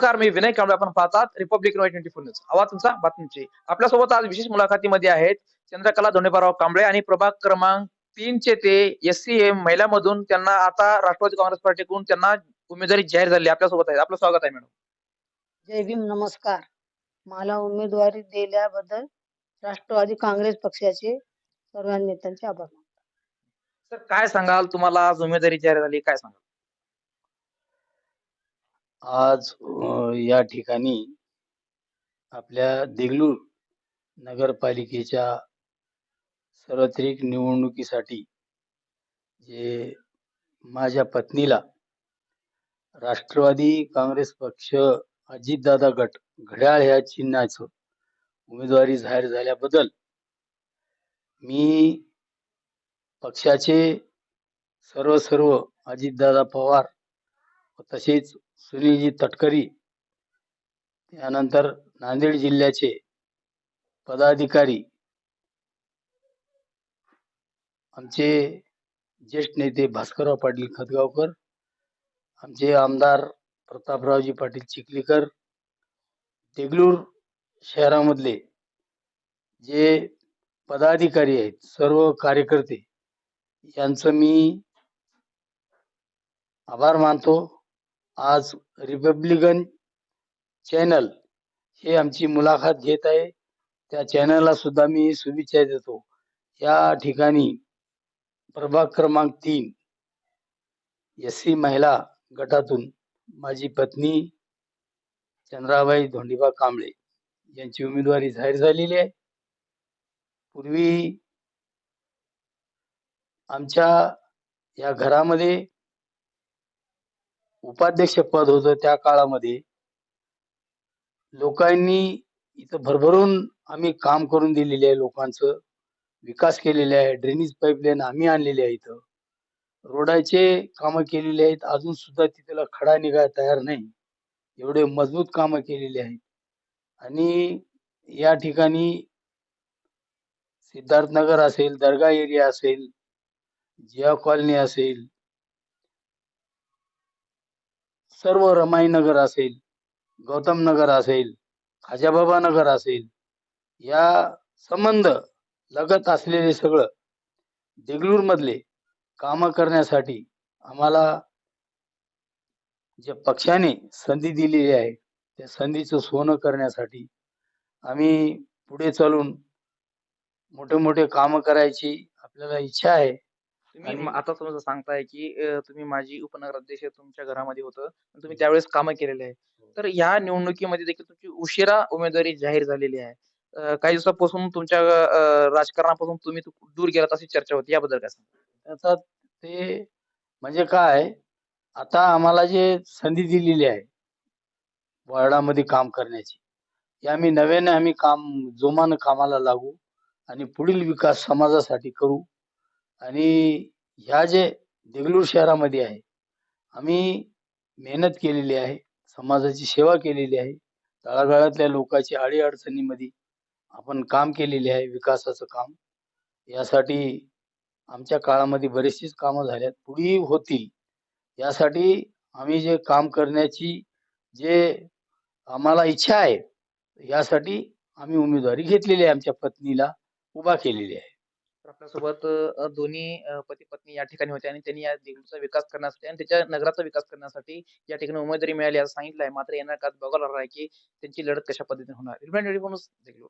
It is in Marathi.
नमस्कार मी विनय कांबळे आपण पाहतात. रिपब्लिक ट्वेंटी फोर न्यूज आवाज तुमचा बातमीची. आपल्यासोबत आज विशेष मुलाखतीमध्ये आहेत चंद्रकला धोंडेपाराव कांबळे आणि प्रभाग क्रमांक तीन चे ते एस सी एम महिलामधून त्यांना आता राष्ट्रवादी काँग्रेस पार्टीकडून त्यांना उमेदवारी जाहीर झाली. आपल्यासोबत आहे आपलं स्वागत आहे मॅडम. जय भीम. नमस्कार. मला उमेदवारी दिल्याबद्दल राष्ट्रवादी काँग्रेस पक्षाचे सर्व नेत्यांचे आभार. तर काय सांगाल? तुम्हाला आज उमेदवारी जाहीर झाली. काय सांगाल? आज अ, या ठिकाणी आपल्या देगलूर नगरपालिकेच्या सार्वत्रिक निवडणुकीसाठी जे माझ्या पत्नीला राष्ट्रवादी काँग्रेस पक्ष अजितदादा गट घड्याळ ह्या चिन्हाचं उमेदवारी जाहीर झाल्याबद्दल मी पक्षाचे सर्व सर्व अजितदादा पवार तसेच सुनीलजी तटकरी त्यानंतर नांदेड जिल्ह्याचे पदाधिकारी आमचे ज्येष्ठ नेते भास्करराव पाटील खतगावकर आमचे आमदार प्रतापरावजी पाटील चिखलीकर देगलूर शहरामधले जे पदाधिकारी आहेत सर्व कार्यकर्ते यांचं मी आभार मानतो. आज रिपब्लिकन चॅनल हे आमची मुलाखत घेत आहे. त्या चॅनलला सुद्धा मी शुभेच्छा देतो. या ठिकाणी प्रभाग क्रमांक तीन एस सी महिला गटातून माझी पत्नी चंद्राबाई धोंडीबा कांबळे यांची उमेदवारी जाहीर झालेली आहे. पूर्वी आमच्या या घरामध्ये उपाध्यक्ष पद होतं त्या काळामध्ये. लोकांनी इथं भरभरून आम्ही काम करून दिलेले आहे लोकांचं. विकास केलेले आहे ड्रेनेज पाईपलाईन आम्ही आणलेले आहे इथं. रोडाचे कामं केलेले आहेत अजून सुद्धा तिथला खडा निघाय तयार नाही. एवढे मजबूत कामं केलेली आहेत. आणि या ठिकाणी सिद्धार्थनगर असेल दर्गा एरिया असेल जिया कॉलनी असेल सर्व रमाई नगर असेल गौतम नगर असेल खाजाबाबा नगर असेल या संबंध लगत असलेले सगळं देगलूर मधले काम करण्यासाठी आम्हाला ज्या पक्षाने संधी दिलेली आहे त्या संधीचं सोनं करण्यासाठी आम्ही पुढे चालून मोठे मोठे काम करायची आपल्याला इच्छा आहे. तुम्ही आणि- म- आता समजा सांगताय की अ, तुम्ही माझी उपनगराध्यक्ष तुमच्या घरामध्ये होतं तुम्ही त्यावेळेस कामं केलेले आहे. तर ह्या निवडणुकीमध्ये देखील तुमची उशिरा उमेदवारी जाहीर झालेली आहे. अ, काही दिवसापासून तुमच्या अ, राजकारणापासून तुम्ही तू- दूर गेलात अशी चर्चा होती. याबद्दल काय सांगाल? आता ते म्हणजे काय आता आम्हाला जे संधी दिलेली आहे वार्डामध्ये काम करण्याची हे आम्ही नव्याने आम्ही काम जोमानं कामाला लागू आणि पुढील विकास समाजासाठी करू. आणि ह्या जे देगलूर शहरामध्ये आहे आम्ही मेहनत केलेली आहे समाजाची सेवा केलेली आहे तळागाळातल्या लोकांची अडीअडचणीमध्ये आपण काम केलेले आहे विकासाचं काम. यासाठी आमच्या काळामध्ये बरेचशीच कामं झाल्यात पुढेही होतील. यासाठी आम्ही जे काम करण्याची जे आम्हाला इच्छा आहे यासाठी आम्ही उमेदवारी घेतलेली आहे आमच्या पत्नीला उभा केलेली आहे. आपल्यासोबत दोन्ही पती पत्नी या ठिकाणी होते आणि त्यांनी या देगलूचा विकास करण्यासाठी आणि त्याच्या नगराचा विकास करण्यासाठी या ठिकाणी उमेदवारी मिळाली असं सांगितलं आहे मात्र येणार काळात बघायला लागणार आहे की त्यांची लढत कशा पद्धतीने होणार देगलूर.